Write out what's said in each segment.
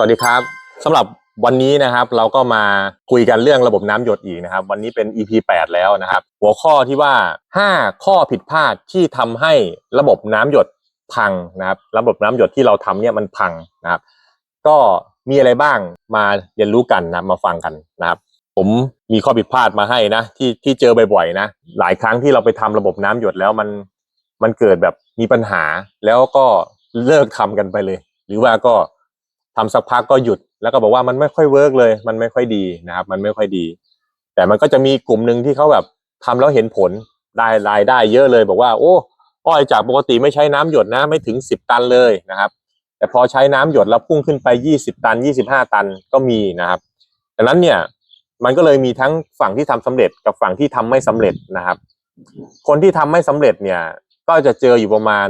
วัสดีครับสำหรับวันนี้นะครับเราก็มาคุยกันเรื่องระบบน้ำหยดอีกนะครับ วันนี้เป็น EP 8 แล้วนะครับ หัวข้อที่ว่า 5 ข้อผิดพลาดที่ทำให้ระบบน้ำหยดพังนะครับ ระบบน้ำหยดที่เราทำเนี่ยมันพังนะครับ ก็มีอะไรบ้างมาเรียนรู้กันนะมาฟังกันนะครับ ผมมีข้อผิดพลาดมาให้นะที่ที่เจอบ่อยๆนะหลายครั้งที่เราไปทำระบบน้ำหยดแล้วมันมันเกิดแบบมีปัญหาแล้วก็เลิกทำกันไปเลย หรือว่าก็ ทำสักพักก็หยุด แล้วก็บอกว่ามันไม่ค่อยเวิร์กเลย มันไม่ค่อยดีนะครับ มันไม่ค่อยดี แต่มันก็จะมีกลุ่มหนึ่งที่เขาแบบทำแล้วเห็นผลได้รายได้เยอะเลยบอกว่า โอ้อ้อยจากปกติไม่ใช้น้ำหยดนะไม่ถึงสิบตันเลยนะครับ แต่พอใช้น้ำหยดแล้วพุ่งขึ้นไปยี่สิบตันยี่สิบห้าตันก็มีนะครับดังนั้นเนี่ยมันก็เลยมีทั้งฝั่งที่ทำสำเร็จกับฝั่งที่ทำไม่สำเร็จนะครับ คนที่ทำไม่สำเร็จเนี่ยก็จะเจออยู่ประมาณ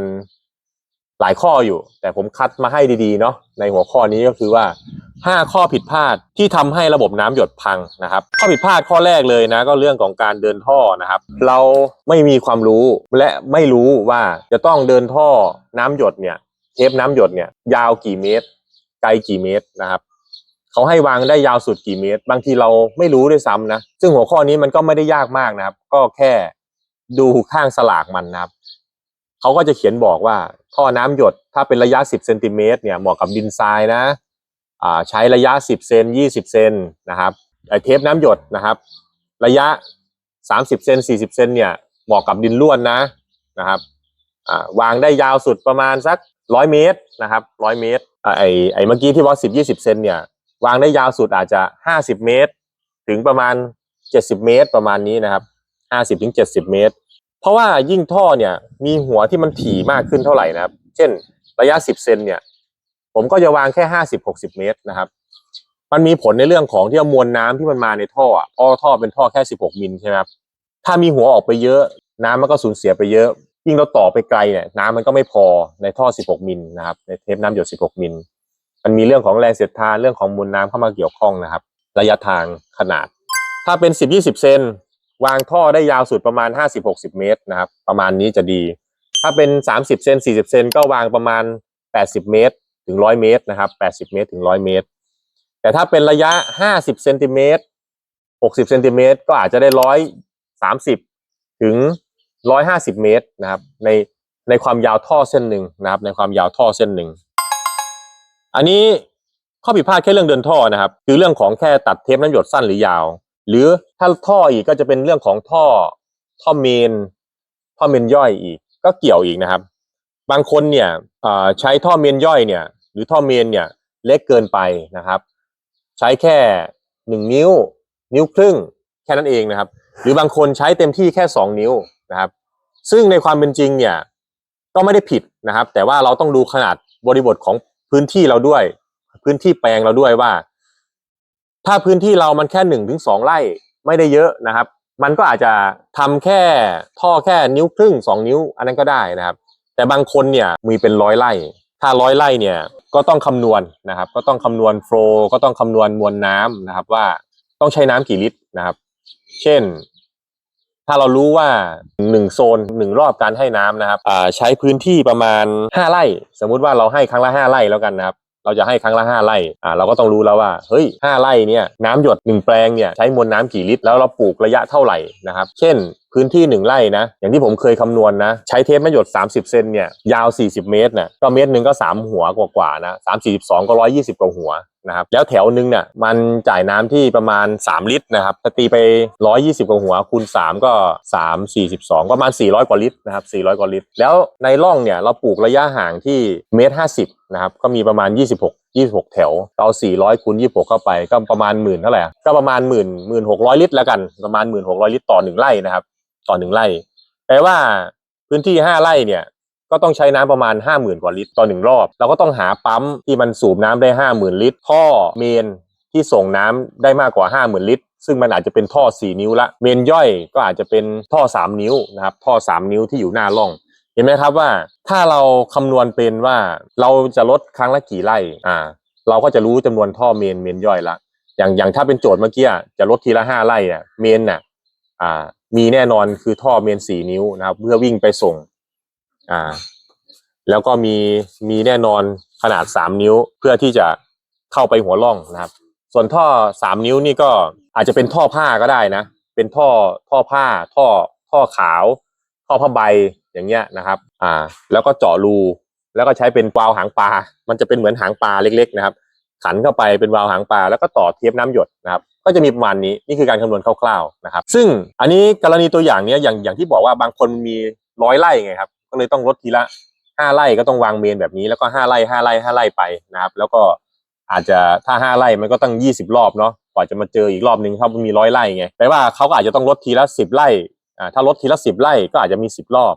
หลายข้ออยู่ แต่ผมคัดมาให้ดีๆเนาะในหัวข้อนี้ก็คือว่าห้าข้อผิดพลาดที่ทำให้ระบบน้ำหยดพังนะครับ ข้อผิดพลาดข้อแรกเลยนะ ก็เรื่องของการเดินท่อนะครับ เราไม่มีความรู้และไม่รู้ว่าจะต้องเดินท่อน้ำหยดเนี่ย เทปน้ำหยดเนี่ย ยาวกี่เมตร ไกลกี่เมตรนะครับเขาให้วางได้ยาวสุดกี่เมตร บางทีเราไม่รู้ด้วยซ้ำนะซึ่งหัวข้อนี้มันก็ไม่ได้ยากมากนะครับ ก็แค่ดูข้างสลากมันนะครับ เขาก็จะเขียนบอกว่า ท่อน้ำหยดถ้าเป็นระยะ 10เซนติเมตรเนี่ยเหมาะกับดินทรายนะอ่าใช้ระยะ 10เซน20เซนนะครับไอเทปน้ำหยดนะครับ ระยะ 30เซน40เซนเนี่ยเหมาะกับดินล้วนนะนะครับอ่าวางได้ยาวสุดประมาณสัก100เมตรนะครับ100เมตรไอไอเมื่อกี้ที่ว่า10 20เซนเนี่ยวางได้ยาวสุดอาจจะ50เมตร ถึงประมาณ70เมตรประมาณนี้นะครับ50ถึง70เมตร เพราะว่ายิ่งท่อเนี่ย มีหัวที่มันถี่มากขึ้นเท่าไหร่นะครับ เช่น ระยะ 10เซนเนี่ย ผมก็จะวางแค่ 50 60 เมตรนะครับ มันมีผลในเรื่องของที่มวลน้ำที่มันมาในท่ออะพราะท่อเป็นท่อแค่ 16มิลใช่ไหมครับถ้ามีหัวออกไปเยอะน้ำมันก็สูญเสียไปเยอะ ยิ่งเราต่อไปไกลเนี่ยน้ำมันก็ไม่พอในท่อ 16 มิลนะครับ ในเทปน้ำหยด 16 มิล มันมีเรื่องของแรงเสียดทานเรื่องของมวลน้ำเข้ามาเกี่ยวข้องนะครับ ระยะทางขนาด ถ้าเป็น 10 20 เซน วางท่อได้ยาวสุดประมาณ 50 60 เมตรนะครับ ประมาณนี้จะดี ถ้าเป็น 30 เซน 40 เซนก็วางประมาณ 80 เมตร ถึง 100 เมตรนะครับ 80 เมตร ถึง 100 เมตร แต่ถ้าเป็นระยะ 50 เซนติเมตร 60 เซนติเมตรก็อาจจะได้ 130 ถึง 150 เมตรนะครับ ใน ในความยาวท่อเส้นหนึ่งนะครับ ในความยาวท่อเส้นหนึ่ง อันนี้ข้อผิดพลาดแค่เรื่องเดินท่อนะครับ คือเรื่องของแค่ตัดเทปน้ำหยดสั้นหรือยาว หรือถ้าท่ออีกก็จะเป็นเรื่องของท่อท่อเมน ท่อเมนย่อยอีก ก็เกี่ยวอีกนะครับ บางคนเนี่ยใช้ท่อเมนย่อยเนี่ย หรือท่อเมนเนี่ยเล็กเกินไปนะครับ ใช้แค่หนึ่งนิ้ว นิ้วครึ่งแค่นั้นเองนะครับ หรือบางคนใช้เต็มที่แค่สองนิ้วนะครับ ซึ่งในความเป็นจริงเนี่ยก็ไม่ได้ผิดนะครับ แต่ว่าเราต้องดูขนาดบริบทของพื้นที่เราด้วย พื้นที่แปลงเราด้วยว่า ถ้าพื้นที่เรามันแค่หนึ่งถึงสองไร่ไม่ได้เยอะนะครับ มันก็อาจจะทำแค่ท่อแค่นิ้วครึ่งสองนิ้วอันนั้นก็ได้นะครับ แต่บางคนเนี่ยมีเป็นร้อยไร่ ถ้าร้อยไร่เนี่ยก็ต้องคำนวณนะครับ ก็ต้องคำนวณโฟลก็ต้องคำนวณมวลน้ำนะครับ ว่าต้องใช้น้ำกี่ลิตรนะครับ เช่น ถ้าเรารู้ว่าหนึ่งโซนหนึ่งรอบการให้น้ำนะครับใช้พื้นที่ประมาณห้าไร่ สมมุติว่าเราให้ครั้งละห้าไร่แล้วกันนะครับ เราจะให้ครั้งละห้าไร่อ่าเราก็ต้องรู้แล้วว่าเฮ้ยห้าไร่เนี่ยน้ำหยดหนึ่งแปลงเนี่ยใช้มวลน้ำกี่ลิตรแล้วเราปลูกระยะเท่าไหร่นะครับ เช่น พื้นที่หนึ่งไร่นะ อย่างที่ผมเคยคำนวณนะใช้เทปน้ำหยด 30 เซนเนี่ย ยาว 40 เมตรนะก็เมตรหนึ่งก็ 3 หัวกว่าๆนะสามสี่สิบสองก็ร้อยยี่สิบกว่าหัวนะครับ แล้วแถวหนึ่งเนี่ยมันจ่ายน้ำที่ประมาณ 3 ลิตรนะครับถ้าตีไป 120 กว่าหัว คูณ 3 ก็ 3 42ประมาณ 400 กว่าลิตรนะครับ 400 กว่าลิตร แล้วในร่องเนี่ยเราปลูกระยะห่างที่เมตร 50 นะครับ ก็มีประมาณ 26 26 แถวเอา 400 คูณ 26 เข้าไปก็ประมาณหมื่นเท่าไหร่ ก็ประมาณหมื่นหมื่นหกร้อยลิตรแล้วกัน ประมาณหมื่นหกร้อยลิตรต่อหนึ่งไร่นะครับ ต่อหนึ่งไร่ แปลว่าพื้นที่ห้าไร่เนี่ยก็ต้องใช้น้ำประมาณห้าหมื่นกว่าลิตรต่อหนึ่งรอบ เราก็ต้องหาปั๊มที่มันสูบน้ำได้ห้าหมื่นลิตร ท่อเมนที่ส่งน้ำได้มากกว่าห้าหมื่นลิตร ซึ่งมันอาจจะเป็นท่อสี่นิ้วละ เมนย่อยก็อาจจะเป็นท่อสามนิ้วนะครับ ท่อสามนิ้วที่อยู่หน้าร่อง เห็นไหมครับว่าถ้าเราคำนวณเป็นว่าเราจะลดครั้งละกี่ไร่ อ่า เราก็จะรู้จำนวนท่อเมนเมนย่อยละ อย่างอย่างถ้าเป็นโจทย์เมื่อกี้จะลดทีละห้าไร่อะเมนน่ะ อ่า มีแน่นอนคือท่อเมนสี่นิ้วนะครับ เพื่อวิ่งไปส่ง อ่า แล้วก็มีมีแน่นอนขนาดสามนิ้วเพื่อที่จะเข้าไปหัวร่องนะครับ ส่วนท่อสามนิ้วนี่ก็อาจจะเป็นท่อผ้าก็ได้นะ เป็นท่อท่อผ้า ท่อท่อขาว ท่อผ้าใบอย่างเงี้ยนะครับ อ่า แล้วก็เจาะรูแล้วก็ใช้เป็นวาล์วหางปลา มันจะเป็นเหมือนหางปลาเล็ก ๆ นะครับ ขันเข้าไปเป็นวาล์วหางปลาแล้วก็ต่อเทียบน้ำหยดนะครับก็จะมีประมาณนี้นี่คือการคำนวณคร่าวๆนะครับซึ่งอันนี้กรณีตัวอย่างเนี้ยอย่างอย่างที่บอกว่าบางคนมีร้อยไร่ไงครับก็เลยต้องลดทีละห้าไร่ก็ต้องวางเมนแบบนี้แล้วก็ห้าไร่ห้าไร่ห้าไร่ไปนะครับแล้วก็อาจจะถ้าห้าไร่มันก็ต้องยี่สิบรอบเนาะกว่าจะมาเจออีกรอบนึงถ้ามันมีร้อยไร่ไงแปลว่าเขาก็อาจจะต้องลดทีละสิบไร่อ่าถ้าลดทีละสิบไร่ก็อาจจะมีสิบรอบ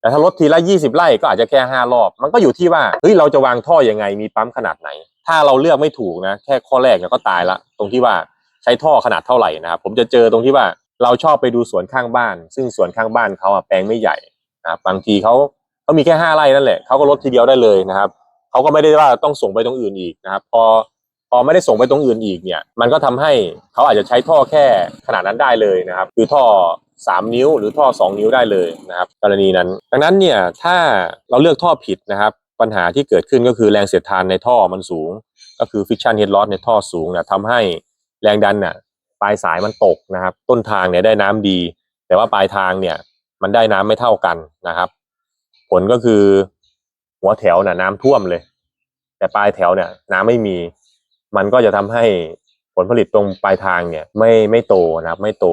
แต่ถ้าลดทีละยี่สิบไร่ก็อาจจะแค่ห้ารอบ มันก็อยู่ที่ว่า เฮ้ย เราจะวางท่อยังไง มีปั๊มขนาดไหน ถ้าเราเลือกไม่ถูกนะ แค่ข้อแรกเนี่ยก็ตายละ ตรงที่ว่าใช้ท่อขนาดเท่าไหร่นะครับ ผมจะเจอตรงที่ว่าเราชอบไปดูสวนข้างบ้าน ซึ่งสวนข้างบ้านเขาอะแปลงไม่ใหญ่นะครับบางทีเขาเขามีแค่ห้าไร่นั่นแหละเขาก็ลดทีเดียวได้เลยนะครับเขาก็ไม่ได้ว่าต้องส่งไปตรงอื่นอีกนะครับ พอพอไม่ได้ส่งไปตรงอื่นอีกเนี่ย มันก็ทำให้เขาอาจจะใช้ท่อแค่ขนาดนั้นได้เลยนะครับ คือท่อ 3 นิ้วหรือท่อ 2 นิ้วได้เลยนะครับ กรณีนั้น ดังนั้นเนี่ยถ้าเราเลือกท่อผิดนะครับ ปัญหาที่เกิดขึ้นก็คือแรงเสียดทานในท่อมันสูง ก็คือ friction head loss ในท่อสูงนี่ยทำให้แรงดันน่ะปลายสายมันตกนะครับ ต้นทางเนี่ยได้น้ำดี แต่ว่าปลายทางเนี่ยมันได้น้ำไม่เท่ากันนะครับ ผลก็คือหัวแถวน่ะน้ำท่วมเลย แต่ปลายแถวเนี่ยน้ำไม่มี มันก็จะทำให้ผลผลิตตรงปลายทางเนี่ยไม่ไม่โตนะครับ ไม่โต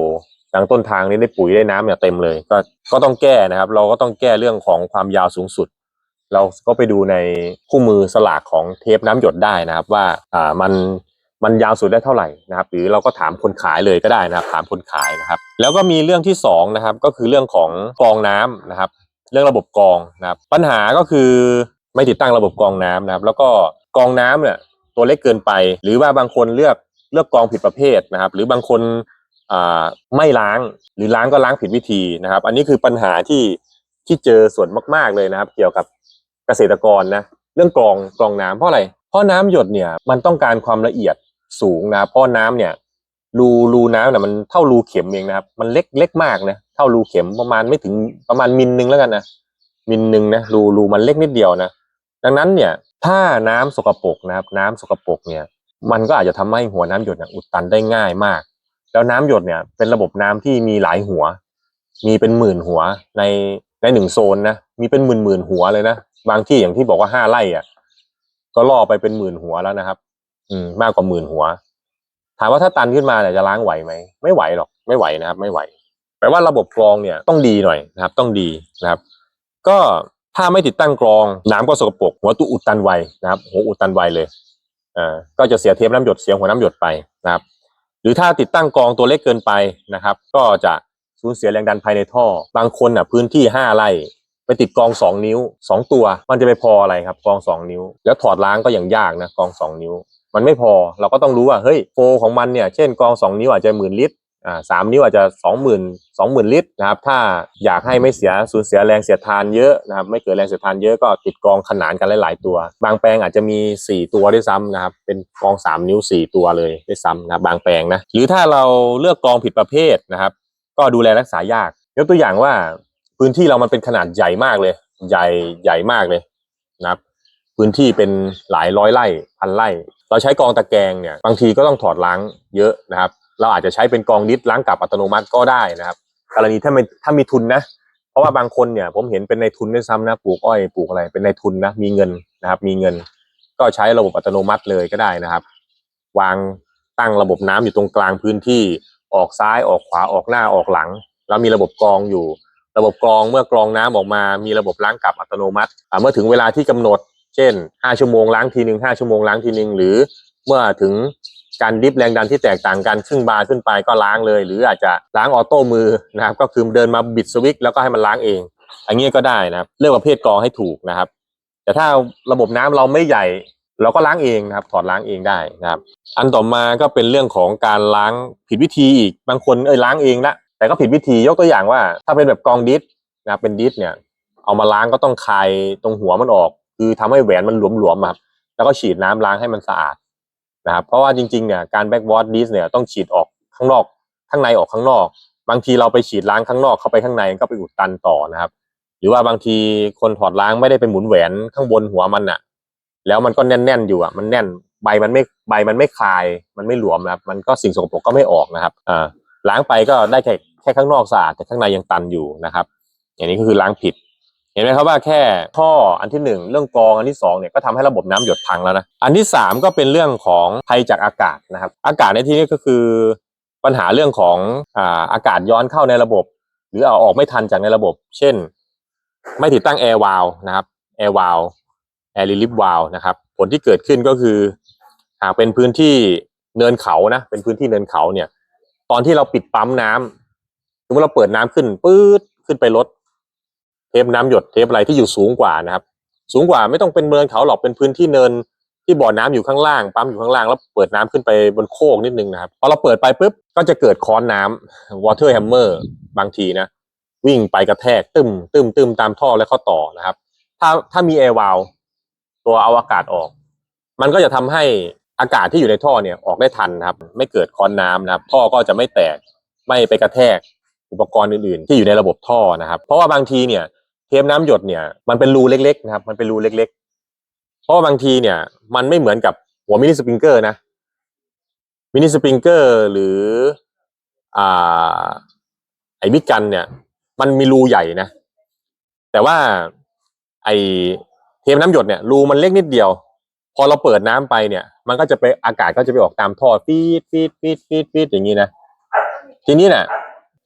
ทางต้นทางนี้ได้ปุ๋ยได้น้ำเนี่ยเต็มเลย ก็ก็ต้องแก้นะครับ เราก็ต้องแก้เรื่องของความยาวสูงสุด เราก็ไปดูในคู่มือสลากของเทปน้ำหยดได้นะครับ ว่าอ่ามันมันยาวสุดได้เท่าไหร่นะครับ หรือเราก็ถามคนขายเลยก็ได้นะครับ ถามคนขายนะครับ แล้วก็มีเรื่องที่สองนะครับก็คือเรื่องของกองน้ำนะครับ เรื่องระบบกองนะครับ ปัญหาก็คือไม่ติดตั้งระบบกองน้ำนะครับ แล้วก็กองน้ำเนี่ยตัวเล็กเกินไป หรือว่าบางคนเลือกเลือกกองผิดประเภทนะครับ หรือบางคนอ่าไม่ล้างหรือล้างก็ล้างผิดวิธีนะครับ อันนี้คือปัญหาที่ที่เจอส่วนมาก ๆเลยนะครับ เกี่ยวกับ เกษตรกรนะเรื่องกรองกรองน้ำเพราะอะไร เพราะน้ำหยดเนี่ยมันต้องการความละเอียดสูงนะเพราะน้ำเนี่ยรูรูน้ำเนี่ยมันเท่ารูเข็มเองนะครับ มันเล็กเล็กมากนะเท่ารูเข็มประมาณไม่ถึงประมาณมิลนึงแล้วกันนะมิลนึงนะรูรูมันเล็กนิดเดียวนะดังนั้นเนี่ยถ้าน้ำสกปรกนะครับ น้ำสกปรกเนี่ย มันก็อาจจะทำให้หัวน้ำหยดเนี่ยอุดตันได้ง่ายมาก แล้วน้ำหยดเนี่ยเป็นระบบน้ำที่มีหลายหัว มีเป็นหมื่นหัวในในหนึ่งโซนนะมีเป็นหมื่นหมื่นหัวเลยนะ บางที่อย่างที่บอกว่าห้าไร่อะ ก็ล่อไปเป็นหมื่นหัวแล้วนะครับ อืม มากกว่าหมื่นหัว ถามว่าถ้าตันขึ้นมาเนี่ยจะล้างไหวไหมไม่ไหวหรอก ไม่ไหวนะครับ ไม่ไหวแปลว่าระบบกรองเนี่ยต้องดีหน่อยนะครับ ต้องดีนะครับ ก็ถ้าไม่ติดตั้งกรองน้ำก็สกปรกหัวตู้อุดตันไวนะครับหัวอุดตันไวเลยอ่าก็จะเสียเทปน้ำหยดเสียหัวน้ำหยดไปนะครับ หรือถ้าติดตั้งกรองตัวเล็กเกินไปนะครับ ก็จะสูญเสียแรงดันภายในท่อ บางคนอะพื้นที่ห้าไร่ ติดกองสองนิ้วสองตัว มันจะไปพออะไรครับกองสองนิ้ว แล้วถอดล้างก็อย่างยากนะกองสองนิ้ว มันไม่พอเราก็ต้องรู้ว่าเฮ้ยโฟของมันเนี่ยเช่นกองสองนิ้วอาจจะหมื่นลิตรอ่าสามนิ้วอาจจะสองหมื่นสองหมื่นลิตรนะครับถ้าอยากให้ไม่เสียสูญเสียแรงเสียดทานเยอะนะครับไม่เกิดแรงเสียดทานเยอะก็ติดกองขนานกันหลาย ๆ ตัว บางแปลงอาจจะมีสี่ตัวด้วยซ้ำนะครับเป็นกองสามนิ้วสี่ตัวเลยด้วยซ้ำนะบบางแปลงนะหรือถ้าเราเลือกกองผิดประเภทนะครับ ก็ดูแลรักษายากยกตัวอย่างว่า พื้นที่เรามันเป็นขนาดใหญ่มากเลย ใหญ่ใหญ่มากเลยนะครับ พื้นที่เป็นหลายร้อยไร่พันไร่ เราใช้กองตะแกรงเนี่ย บางทีก็ต้องถอดล้างเยอะนะครับ เราอาจจะใช้เป็นกองดิสล้างกลับอัตโนมัติก็ได้นะครับ กรณีถ้าไม่ถ้ามีทุนนะเพราะว่าบางคนเนี่ยผมเห็นเป็นในทุนด้วยซ้ำนะปลูกอ้อยปลูกอะไรเป็นในทุนนะมีเงินนะครับ มีเงิน ก็ใช้ระบบอัตโนมัติเลยก็ได้นะครับ วางตั้งระบบน้ำอยู่ตรงกลางพื้นที่ออกซ้ายออกขวาออกหน้าออกหลัง แล้วมีระบบกรองอยู่ ระบบกรองเมื่อกรองน้ำออกมา มีระบบล้างกลับอัตโนมัติ เมื่อถึงเวลาที่กำหนด เช่น 5 ชั่วโมงล้างทีหนึ่ง5ชั่วโมงล้างทีหนึ่งหรือเมื่อถึงการดิฟแรงดันที่แตกต่างกันครึ่งบาร์ขึ้นไปก็ล้างเลย หรืออาจจะล้างออโต้มือนะครับก็คือเดินมาบิดสวิตช์แล้วก็ให้มันล้างเอง อันนี้ก็ได้นะครับเลือกประเภทกรองให้ถูกนะครับ แต่ถ้าระบบน้ำเราไม่ใหญ่เราก็ล้างเองนะครับถอดล้างเองได้นะครับ อันต่อมาก็เป็นเรื่องของการล้างผิดวิธีอีกบางคนเอ้ยล้างเองละ แต่ก็ผิดวิธียกตัวอย่างว่า ถ้าเป็นแบบกองดิสนะเป็นดิสเนี่ย เอามาล้างก็ต้องคลายตรงหัวมันออก คือทำให้แหวนมันหลวมๆอะครับแล้วก็ฉีดน้ำล้างให้มันสะอาดนะครับเพราะว่าจริงๆเนี่ยการแบ็กวอร์ดดิสเนี่ยต้องฉีดออกข้างนอก ข้างในออกข้างนอก บางทีเราไปฉีดล้างข้างนอกเข้าไปข้างในก็ไปอุดตันต่อนะครับ หรือว่าบางทีคนถอดล้างไม่ได้ไปหมุนแหวนข้างบนหัวมันอะแล้วมันก็แน่นๆอยู่อะมันแน่นใบมันไม่ใบมันไม่คลาย มันไม่หลวมนะครับ มันก็สิ่งสกปรกก็ไม่ออกนะครับอ่าล้างไปก็ได้แค่ แค่ข้างนอกสะอาดแต่ข้างในยังตันอยู่นะครับ อย่างนี้ก็คือล้างผิด เห็นไหมครับว่าแค่ท่ออันที่หนึ่งเรื่องกองอันที่สองเนี่ยก็ทำให้ระบบน้ำหยดพังแล้วนะอันที่สามก็เป็นเรื่องของภัยจากอากาศนะครับ อากาศในที่นี้ก็คือปัญหาเรื่องของอ่าอากาศย้อนเข้าในระบบ หรือเอาออกไม่ทันจากในระบบ เช่น ไม่ติดตั้งแอร์วาลนะครับแอร์วาลแอร์ลิฟวาลนะครับ ผลที่เกิดขึ้นก็คือ หากเป็นพื้นที่เนินเขานะเป็นพื้นที่เนินเขาเนี่ย ตอนที่เราปิดปั๊มน้ำส มมติเราเปิดน้ำขึ้นปื๊ดขึ้นไปลดเทปน้ำหยดเทปอะไรที่อยู่สูงกว่านะครับ สูงกว่าไม่ต้องเป็นเนินเขาหรอกเป็นพื้นที่เนินที่บ่อน้ำอยู่ข้างล่างปั๊มอยู่ข้างล่างแล้วเปิดน้ำขึ้นไปบนโคกนิดนึงนะครับพอเราเปิดไปปุ๊บก็จะเกิดค้อนน้ำ water hammer บางทีนะ วิ่งไปกระแทกตึมตึมตึมตามท่อและข้อต่อนะครับ ถ้าถ้ามี air valve ตัวเอาอากาศออก มันก็จะทำให้อากาศที่อยู่ในท่อเนี่ยออกได้ทันนะครับ ไม่เกิดค้อนน้ำนะครับ ท่อก็จะไม่แตกไม่ไปกระแทก อุปกรณ์อื่นๆ ที่อยู่ในระบบท่อนะครับ เพราะว่าบางทีเนี่ยเทปน้ำหยดเนี่ยมันเป็นรูเล็กๆนะครับมันเป็นรูเล็ก ๆ เพราะว่าบางทีเนี่ยมันไม่เหมือนกับหัวมินิสปริงเกอร์นะมินิสปริงเกอร์หรืออ่าไอ้บิ๊กกันเนี่ย มันมีรูใหญ่นะ แต่ว่าไอ้เทปน้ำหยดเนี่ยรูมันเล็กนิดเดียว พอเราเปิดน้ำไปเนี่ย มันก็จะไปอากาศก็จะไปออกตามท่อฟีดฟีดฟีดฟีดฟีดอย่างนี้นะ ทีนี้เนี่ย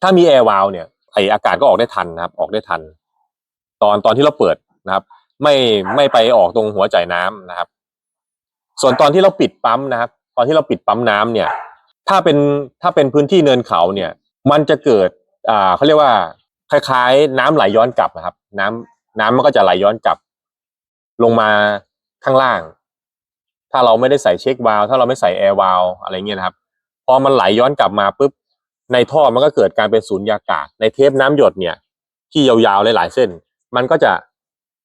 ถ้ามีแอร์วาลเนี่ยไออากาศก็ออกได้ทันนะครับ ออกได้ทัน ตอนตอนที่เราเปิดนะครับ ไม่ไม่ไปออกตรงหัวจ่ายน้ำนะครับ ส่วนตอนที่เราปิดปั๊มนะครับ ตอนที่เราปิดปั๊มน้ำเนี่ย ถ้าเป็นถ้าเป็นพื้นที่เนินเขาเนี่ย มันจะเกิดอ่าเขาเรียกว่า คล้ายๆ น้ำไหลย้อนกลับนะครับ น้ำน้ำมันก็จะไหลย้อนกลับ ลงมาข้างล่าง ถ้าเราไม่ได้ใส่เช็ควาลวถ้าเราไม่ใส่แอร์วาลวอะไรเงี้ยนะครับ พอมันไหลย้อนกลับมาปุ๊บ ในท่อมันก็เกิดการเป็นสูญญากาศ ในเทปน้ำหยดเนี่ย ที่ยาวๆหลายๆเส้น มันก็จะ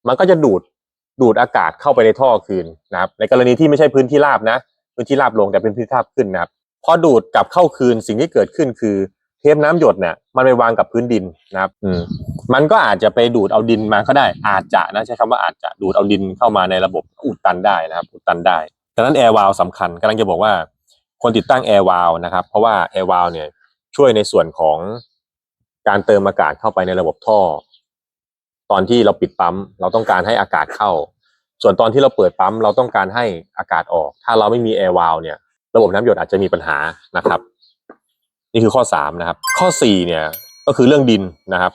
มันก็จะดูดดูดอากาศเข้าไปในท่อคืนนะครับ ในกรณีที่ไม่ใช่พื้นที่ราบนะ พื้นที่ราบลงแต่เป็นพื้นที่ราบขึ้นนะครับพอดูดกลับเข้าคืนสิ่งที่เกิดขึ้นคือเทปน้ำหยดเนี่ยมันไปวางกับพื้นดินนะครับ อืมมันก็อาจจะไปดูดเอาดินมาก็ได้ อาจจะนะใช้คำว่าอาจจะดูดเอาดินเข้ามาในระบบอุดตันได้นะครับ อุดตันได้ดังนั้นแอร์วาลสำคัญกำลังจะบอกว่า คนติดตั้งแอร์วาลนะครับ เพราะว่าแอร์วาลเนี่ย ช่วยในส่วนของการเติมอากาศเข้าไปในระบบท่อ ตอนที่เราปิดปั๊ม เราต้องการให้อากาศเข้า ส่วนตอนที่เราเปิดปั๊ม เราต้องการให้อากาศออก ถ้าเราไม่มีแอร์วาล์เนี่ย ระบบน้ำหยดอาจจะมีปัญหานะครับ นี่คือข้อสามนะครับ ข้อสี่เนี่ยก็คือเรื่องดินนะครับ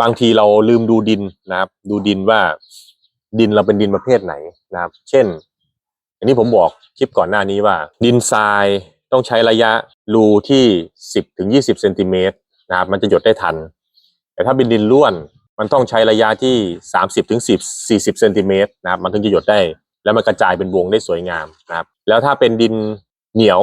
บางทีเราลืมดูดินนะครับ ดูดินว่าดินเราเป็นดินประเภทไหนนะครับ เช่น อันนี้ผมบอกคลิปก่อนหน้านี้ว่า ดินทรายต้องใช้ระยะ รูที่สิบถึงยี่สิบเซนติเมตรนะครับมันจะหยดได้ทัน แต่ถ้าเป็นดินร่วนมันต้องใช้ระยะที่สามสิบถึงสิบสี่สิบเซนติเมตรนะครับมันถึงจะหยดได้ แล้วมันกระจายเป็นวงได้สวยงามนะครับแล้วถ้าเป็นดินเหนียว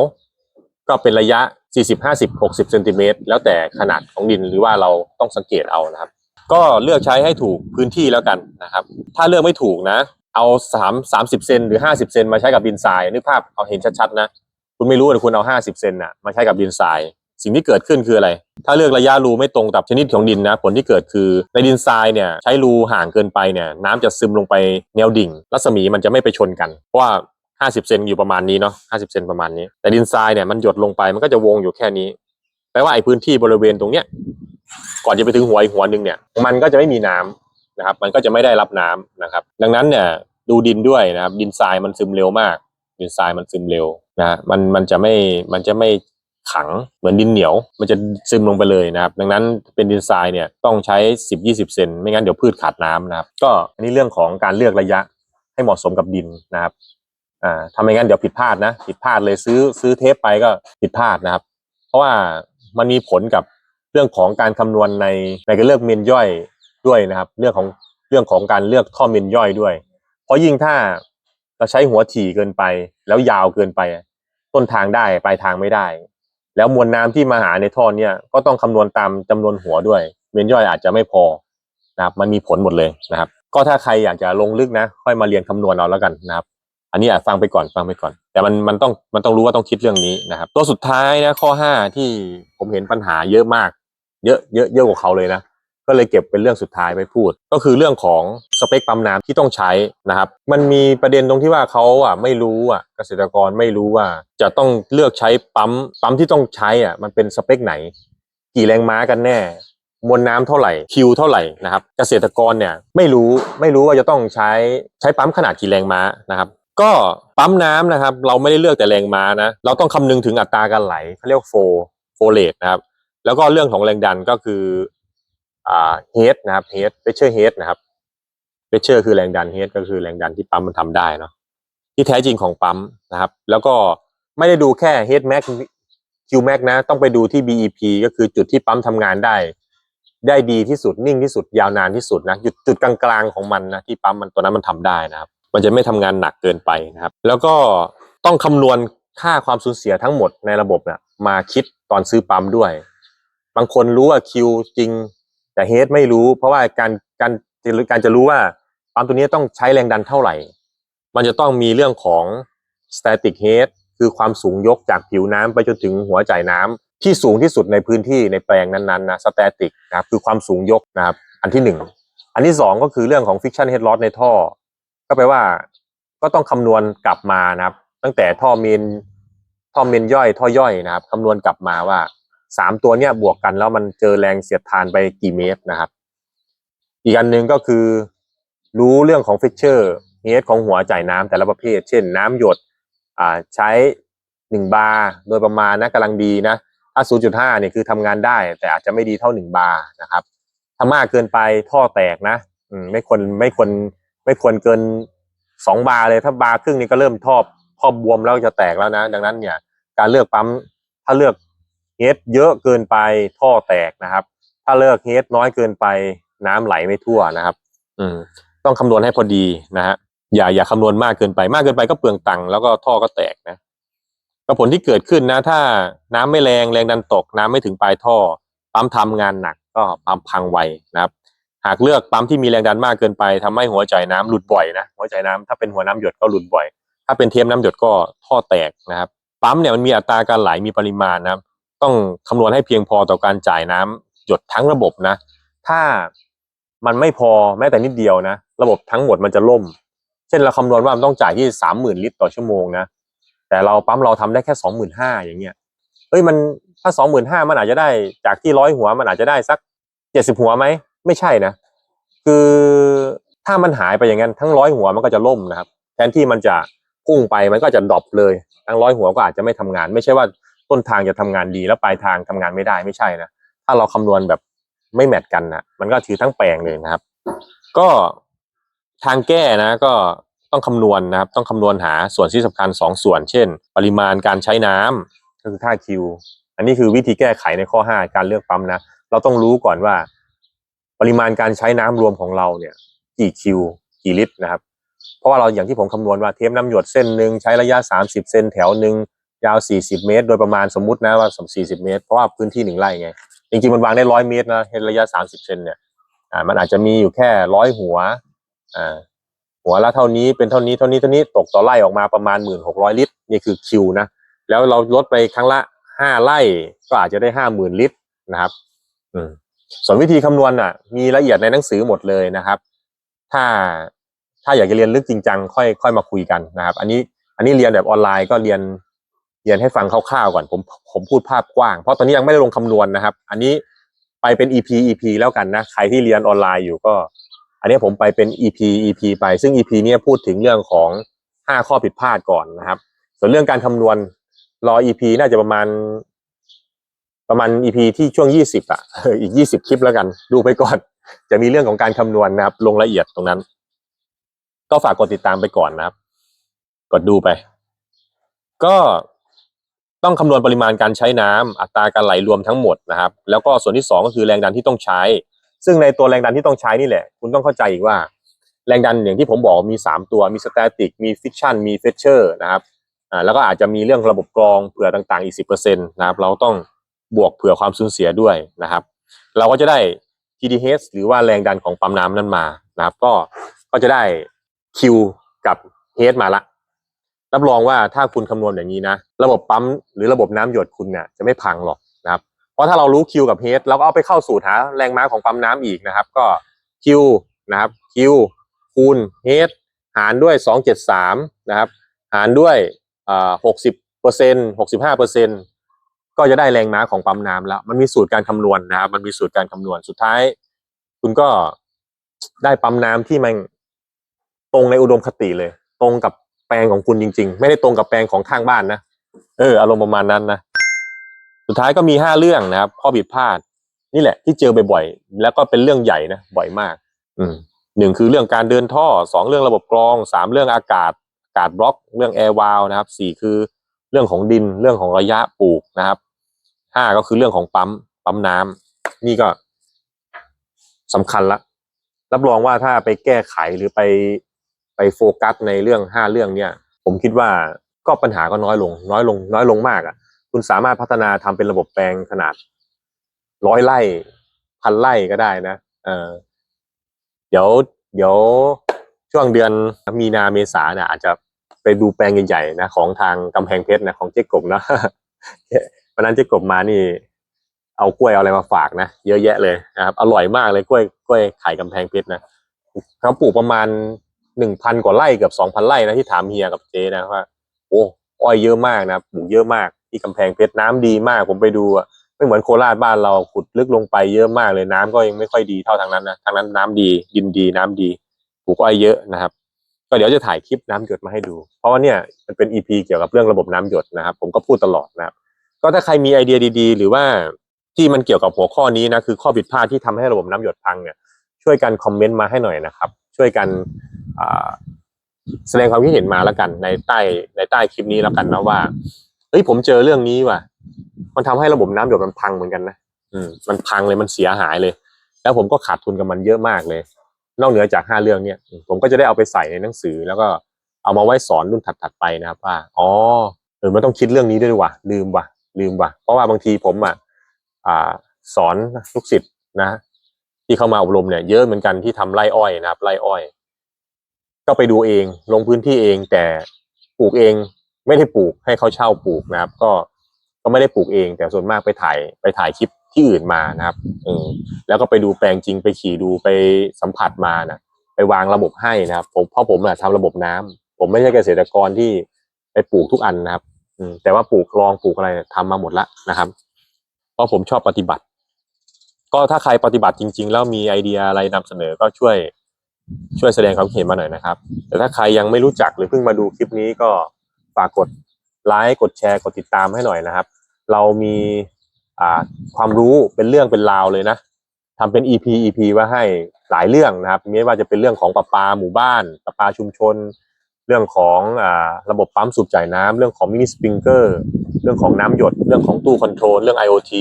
ก็เป็นระยะ 40 50 60เซนติเมตรแล้วแต่ขนาดของดินหรือว่าเราต้องสังเกตเอานะครับ ก็เลือกใช้ให้ถูกพื้นที่แล้วกันนะครับ ถ้าเลือกไม่ถูกนะ เอา 3 30 เซนหรือ 50 เซนมาใช้กับดินทรายนึกภาพเอาเห็นชัดๆนะ คุณไม่รู้แต่คุณเอา50เซนน่ะมาใช้กับดินทราย สิ่งที่เกิดขึ้นคืออะไร ถ้าเลือกระยะรูไม่ตรงกับชนิดของดินนะ ผลที่เกิดคือในดินทรายเนี่ยใช้รูห่างเกินไปเนี่ยน้ำจะซึมลงไปแนวดิ่ง รัศมีมันจะไม่ไปชนกัน เพราะว่า50เซนอยู่ประมาณนี้เนาะ50เซนประมาณนี้ แต่ดินทรายเนี่ยมันหยดลงไปมันก็จะวงอยู่แค่นี้แปลว่าไอ้พื้นที่บริเวณตรงเนี้ยก่อนจะไปถึงหัวอีกหัวหนึ่งเนี่ยมันก็จะไม่มีน้ำนะครับ มันก็จะไม่ได้รับน้ำนะครับ ดังนั้นเนี่ยดูดินด้วยนะครับ ดินทรายมันซึมเร็วมาก ดินทรายมันซึมเร็ว นะฮะมันมันจะไม่มันจะไม่ขังเหมือนดินเหนียว มันจะซึมลงไปเลยนะครับ ดังนั้นเป็นดินทรายเนี่ยต้องใช้ 10-20 เซนไม่งั้นเดี๋ยวพืชขาดน้ำนะครับ ก็อันนี้เรื่องของการเลือกระยะให้เหมาะสมกับดินนะครับอ่าทำไม่งั้นเดี๋ยวผิดพลาดนะ ผิดพลาดเลยซื้อซื้อเทปไปก็ผิดพลาดนะครับ เพราะว่ามันมีผลกับเรื่องของการคำนวณในในการเลือกเมนย่อยด้วยนะครับ เรื่องของเรื่องของการเลือกท่อเมนย่อยด้วย เพราะยิ่งถ้า เราใช้หัวถี่เกินไป แล้วยาวเกินไป ต้นทางได้ปลายทางไม่ได้ แล้วมวลน้ำที่มาหาในท่อเนี่ยก็ต้องคำนวณตามจำนวนหัวด้วยเมนย่อยอาจจะไม่พอนะครับ มันมีผลหมดเลยนะครับ ก็ถ้าใครอยากจะลงลึกนะ ค่อยมาเรียนคำนวณเอาแล้วกันนะครับ อันนี้ฟังไปก่อนฟังไปก่อน แต่มันมันต้องมันต้องรู้ว่าต้องคิดเรื่องนี้นะครับ ตัวสุดท้ายนะข้อห้าที่ผมเห็นปัญหาเยอะมาก เยอะเยอะเยอะกว่าเขาเลยนะ ก็เลยเก็บเป็นเรื่องสุดท้ายไปพูด ก็คือเรื่องของสเปคปั๊มน้ำที่ต้องใช้นะครับ มันมีประเด็นตรงที่ว่าเขาอะไม่รู้อะเกษตรกรไม่รู้ว่าจะต้องเลือกใช้ปั๊มปั๊มที่ต้องใช้อะมันเป็นสเปคไหน กี่แรงม้ากันแน่มวลน้ำเท่าไหร่คิวเท่าไหร่นะครับ เกษตรกรเนี่ยไม่รู้ไม่รู้ว่าจะต้องใช้ใช้ปั๊มขนาดกี่แรงม้านะครับ ก็ปั๊มน้ำนะครับ เราไม่ได้เลือกแต่แรงม้านะเราต้องคำนึงถึงอัตราการไหลเขาเรียกโฟโฟเลตนะครับแล้วก็เรื่องของแรงดันก็คือ เฮดนะครับเฮดเ e เชอร์เฮดนะครับเ e เชอร์คือแรงดันเฮดก็คือแรงดันที่ปั๊มมันทำได้เนาะที่แท้จริงของปั๊มนะครับ แล้วก็ไม่ได้ดูแค่เฮดแม็กคิวแม็กนะ ต้องไปดูที่ BEP ก็คือจุดที่ปั๊มทำงานได้ ได้ดีที่สุดนิ่งที่สุดยาวนานที่สุดนะจุดจุดกลางๆของมันนะที่ปั๊มมันตัวนั้นมันทำได้นะครับ มันจะไม่ทำงานหนักเกินไปนะครับ แล้วก็ต้องคำนวณค่าความสูญเสียทั้งหมดในระบบเนี่ยมาคิดตอนซื้อปั๊มด้วย บางคนรู้ว่าคิวจริง แต่เฮดไม่รู้เพราะว่าการการการจะรู้ว่าปั๊มตัวนี้ต้องใช้แรงดันเท่าไหร่ มันจะต้องมีเรื่องของ static head คือความสูงยกจากผิวน้ำไปจนถึงหัวจ่ายน้ำที่สูงที่สุดในพื้นที่ในแปลงนั้นๆนะ static นะครับคือความสูงยกนะครับอันที่หนึ่งอันที่สองก็คือเรื่องของ friction head loss ในท่อ ก็แปลว่าก็ต้องคำนวณกลับมานะครับ ตั้งแต่ท่อเมนท่อเมนย่อยท่อย่อยนะครับคำนวณกลับมาว่า สามตัวเนี้ยบวกกันแล้วมันเจอแรงเสียดทานไปกี่เมตรนะครับ อีกอันหนึ่งก็คือ รู้เรื่องของฟิชเชอร์เฮดของหัวจ่ายน้ำแต่ละประเภท เช่น น้ำหยดอ่าใช้หนึ่งบาร์โดยประมาณนะกำลังดีนะถ้า0.5เนี่ยคือทำงานได้ แต่อาจจะไม่ดีเท่าหนึ่งบาร์นะครับ ถ้ามากเกินไปท่อแตกนะอืมไม่ควรไม่ควรไม่ควรเกินสองบาร์เลยถ้าบาร์ครึ่งนี่ก็เริ่มท่อท่อบวมแล้วจะแตกแล้วนะ ดังนั้นเนี่ย การเลือกปั๊มถ้าเลือก เฮดเยอะเกินไปท่อแตกนะครับ ถ้าเลือกเฮดน้อยเกินไปน้ำไหลไม่ทั่วนะครับ อืมต้องคำนวณให้พอดีนะฮะอย่าอย่าคำนวณมากเกินไปมากเกินไปก็เปลืองตังค์แล้วก็ท่อก็แตกนะก็ผลที่เกิดขึ้นนะ ถ้าน้ำไม่แรงแรงดันตก น้ำไม่ถึงปลายท่อปั๊มทำงานหนักก็ปั๊มพังไวนะครับ หากเลือกปั๊มที่มีแรงดันมากเกินไปทำให้หัวจ่ายน้ำหลุดบ่อยนะหัวจ่ายน้ำถ้าเป็นหัวน้ำหยดก็หลุดบ่อย ถ้าเป็นเทมน้ำหยดก็ท่อแตกนะครับ ปั๊มเนี่ยมันมีอัตราการไหลมีปริมาณนะครับ ต้องคำนวณให้เพียงพอต่อการจ่ายน้ำหยดทั้งระบบนะ ถ้ามันไม่พอแม้แต่นิดเดียวนะ ระบบทั้งหมดมันจะล่ม เช่นเราคำนวณว่ามันต้องจ่ายที่สามหมื่นลิตรต่อชั่วโมงนะ แต่เราปั๊มเราทำได้แค่สองหมื่นห้าอย่างเงี้ย เฮ้ยมันถ้าสองหมื่นห้ามันอาจจะได้จากที่ร้อยหัวมันอาจจะได้สักเจ็ดสิบหัวไหม ไม่ใช่นะ คือถ้ามันหายไปอย่างนั้นทั้งร้อยหัวมันก็จะล่มนะครับ แทนที่มันจะพุ่งไปมันก็จะดรอปเลย ทั้งร้อยหัวก็อาจจะไม่ทำงาน ไม่ใช่ว่า ต้นทางจะทำงานดีแล้วปลายทางทำงานไม่ได้ไม่ใช่นะถ้าเราคำนวณแบบไม่แมทกันนะมันก็ถือทั้งแปลงเลยนะครับ ก็ทางแก้นะก็ต้องคำนวณนะครับ ต้องคำนวณหาส่วนที่สำคัญสองส่วน เช่น ปริมาณการใช้น้ำก็คือค่าคิวอันนี้คือวิธีแก้ไขในข้อ 5 การเลือกปั๊มนะ เราต้องรู้ก่อนว่า ปริมาณการใช้น้ำรวมของเราเนี่ย กี่คิวกี่ลิตรนะครับ เพราะว่าเราอย่างที่ผมคำนวณว่าเทปน้ำหยดเส้นหนึ่งใช้ระยะ 30 เซนแถวหนึ่ง ยาว40เมตร โดยประมาณสมมุตินะว่า40เมตร เพราะว่าพื้นที่หนึ่งไร่ไง จริงๆมันวางได้ร้อยเมตรนะระยะ30เซนเนี่ยอ่ามันอาจจะมีอยู่แค่ร้อยหัวอ่าหัวละเท่านี้เป็นเท่านี้เท่านี้เท่านี้ตกต่อไร่ออกมาประมาณหมื่นหกร้อยลิตรนี่คือคิวนะแล้วเราลดไปครั้งละห้าไร่ก็อาจจะได้ห้าหมื่นลิตรนะครับ อืมส่วนวิธีคำนวณอะ มีละเอียดในหนังสือหมดเลยนะครับ ถ้าถ้าอยากจะเรียนลึกจริงจังค่อยค่อยมาคุยกันนะครับ อันนี้อันนี้เรียนแบบออนไลน์ก็เรียน เรียนให้ฟังคร่าวๆก่อนผมผมพูดภาพกว้าง เพราะตอนนี้ยังไม่ได้ลงคำนวณนะครับ อันนี้ไปเป็น EP EP แล้วกันนะ ใครที่เรียนออนไลน์อยู่ก็ อันนี้ผมไปเป็น EP EP ไปซึ่ง EP นี่ยพูดถึงเรื่องของ 5 ข้อผิดพลาดก่อนนะครับ ส่วนเรื่องการคำนวณรอ EP น่าจะประมาณ ประมาณ EP ที่ช่วง 20อะอีก 20 คลิปแล้วกัน ดูไปก่อน จะมีเรื่องของการคำนวณนะครับ ลงละเอียดตรงนั้น ก็ฝากกดติดตามไปก่อนนะครับ กดดูไป ก็ ต้องคำนวณปริมาณการใช้น้ำอัตราการไหลรวมทั้งหมดนะครับ แล้วก็ส่วนที่สองก็คือแรงดันที่ต้องใช้ ซึ่งในตัวแรงดันที่ต้องใช้นี่แหละ คุณต้องเข้าใจอีกว่า แรงดันอย่างที่ผมบอกมีสามตัวมีสแตติกมีฟิ c ชันมีเฟเชอร์นะครับอ่าแล้วก็อาจจะมีเรื่องระบบกรองเผื่อต่าง ๆ อีกสิบเปอร์เซ็นต์นะครับเราต้องบวกเผื่อความสูญเสียด้วยนะครับ เราก็จะได้ TDH หรือว่าแรงดันของปั๊มน้ำนั้นมานะครับ ก็ก็จะได้ Q กับ H มาละ รับรองว่าถ้าคุณคำนวณอย่างนี้นะ ระบบปั๊มหรือระบบน้ำหยดคุณเนี่ยจะไม่พังหรอกนะครับ เพราะถ้าเรารู้ Q กับ H เราก็เอาไปเข้าสูตรหาแรงม้าของปั๊มน้ำอีกนะครับ ก็ Q นะครับ Q คูณ H หารด้วย 273 นะครับ หารด้วยอ่า60เปอร์เซ็นต์65เปอร์เซ็นต์ก็จะได้แรงม้าของปั๊มน้ำแล้ว มันมีสูตรการคำนวณนะครับ มันมีสูตรการคำนวณ สุดท้าย คุณก็ได้ปั๊มน้ำที่มันตรงในอุดมคติเลย ตรงกับ แปลงของคุณจริง ๆ ไม่ได้ตรงกับแปลงของข้างบ้านนะเอออารมณ์ประมาณนั้นนะสุดท้ายก็มีห้าเรื่องนะครับข้อผิดพลาด นี่แหละที่เจอบ่อยๆแล้วก็เป็นเรื่องใหญ่นะบ่อยมาก อืมหนึ่งคือเรื่องการเดินท่อสองเรื่องระบบกรองสามเรื่องอากาศอากาศบล็อกเรื่องแอร์วาลนะครับสี่คือเรื่องของดินเรื่องของระยะปลูกนะครับห้าก็คือเรื่องของปั๊มปั๊มน้ำนี่ก็สำคัญละรับรองว่าถ้าไปแก้ไขหรือไป ไปโฟกัสในเรื่องห้าเรื่องเนี่ยผมคิดว่าก็ปัญหาก็น้อยลง น้อยลง น้อยลงมากอะ คุณสามารถพัฒนาทำเป็นระบบแปลงขนาดร้อยไร่พันไร่ก็ได้นะเออเดี๋ยว เดี๋ยวช่วงเดือนมีนาเมษาเนี่ยอาจจะไปดูแปลงใหญ่ๆนะของทางกำแพงเพชรนะของเจ๊กบนะวันนั้นเจ๊กบมานี่ เอากล้วยเอาอะไรมาฝากนะเยอะแยะเลยนะครับอร่อยมากเลยกล้วยกล้วยไข่กำแพงเพชรนะเขาปลูกประมาณ หนึ่งพันกว่าไร่เกือบสองพันไร่นะที่ถามเฮียกับเจนะว่าโอ้อ้อยเยอะมากนะปลูกเยอะมากที่กำแพงเพชรน้ำดีมากผมไปดูอะไม่เหมือนโคราชบ้านเราขุดลึกลงไปเยอะมากเลยน้ำก็ยังไม่ค่อยดีเท่าทางนั้นนะทางนั้นน้ำดีดินดีน้ำดีปลูกอ้อยเยอะนะครับ ก็เดี๋ยวจะถ่ายคลิปน้ำหยดมาให้ดู เพราะว่าเนี่ยมันเป็นอีพีเกี่ยวกับเรื่องระบบน้ำหยดนะครับ ผมก็พูดตลอดนะครับ ก็ถ้าใครมีไอเดียดี ๆ หรือว่าที่มันเกี่ยวกับหัวข้อนี้นะคือข้อผิดพลาดที่ทำให้ระบบน้ำหยดพังเนี่ยช่วยกันคอมเมนต์มาให้หน่อยนะครับ ช่วยกัน แสดงความคิดเห็นมาแล้วกัน ในใต้ในใต้คลิปนี้แล้วกันนะว่าเฮ้ยผมเจอเรื่องนี้ว่ะ มันทำให้ระบบน้ำหยดมันพังเหมือนกันนะอืมมันพังเลยมันเสียหายเลย แล้วผมก็ขาดทุนกับมันเยอะมากเลย นอกเหนือจากห้าเรื่องเนี่ยผมก็จะได้เอาไปใส่ในหนังสือ แล้วก็เอามาไว้สอนรุ่นถัดๆไปนะครับว่าอ๋อเออมันต้องคิดเรื่องนี้ด้วยว่ะลืมว่ะ ลืมว่ะ เพราะว่าบางทีผมอะอ่าสอนลูกศิษย์นะ ที่เข้ามาอบรมเนี่ย เยอะเหมือนกันที่ทำไร่อ้อยนะครับไร่อ้อย ก็ไปดูเองลงพื้นที่เอง แต่ปลูกเองไม่ได้ปลูกให้เขาเช่าปลูกนะครับ ก็ก็ไม่ได้ปลูกเอง แต่ส่วนมากไปถ่ายไปถ่ายคลิปที่อื่นมานะครับเออแล้วก็ไปดูแปลงจริงไปขี่ดูไปสัมผัสมานะไปวางระบบให้นะครับผมเพราะผมอะทำระบบน้ำผมไม่ใช่เกษตรกรที่ไปปลูกทุกอันนะครับ อืมแต่ว่าปลูกคลองปลูกอะไรทำมาหมดละนะครับ เพราะผมชอบปฏิบัติ ก็ถ้าใครปฏิบัติจริง ๆ แล้วมีไอเดียอะไรนำเสนอก็ช่วย ช่วยแสดงความเห็นมาหน่อยนะครับ แต่ถ้าใครยังไม่รู้จักหรือเพิ่งมาดูคลิปนี้ก็ฝากกดไลค์กดแชร์กดติดตามให้หน่อยนะครับ เรามีความรู้เป็นเรื่องเป็นราวเลยนะทำเป็น EP EP ไว้ให้หลายเรื่องนะครับไม่ว่าจะเป็นเรื่องของประปาหมู่บ้านประปาชุมชน เรื่องของอระบบปั๊มสูบจ่ายน้ำเรื่องของมินิสปริงเกอร์เรื่องของน้ำหยด เรื่องของตู้คอนโทรลเรื่อง IoT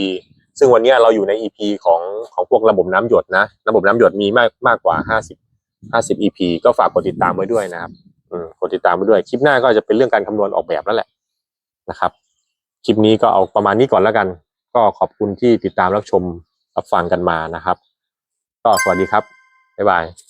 ซึ่งวันนี้เราอยู่ใน EP ของของพวกระบบน้ำหยดนะ ระบบน้ำหยดมีมากมากกว่า 50 50 EP ก็ฝากกดติดตามไว้ด้วยนะครับอืมกดติดตามไว้ด้วย คลิปหน้าก็จะเป็นเรื่องการคำนวณออกแบบแล้วแหละนะครับ คลิปนี้ก็เอาประมาณนี้ก่อนแล้วกัน ก็ขอบคุณที่ติดตามรับชมรับฟังกันมานะครับ ก็สวัสดีครับ บ๊ายบาย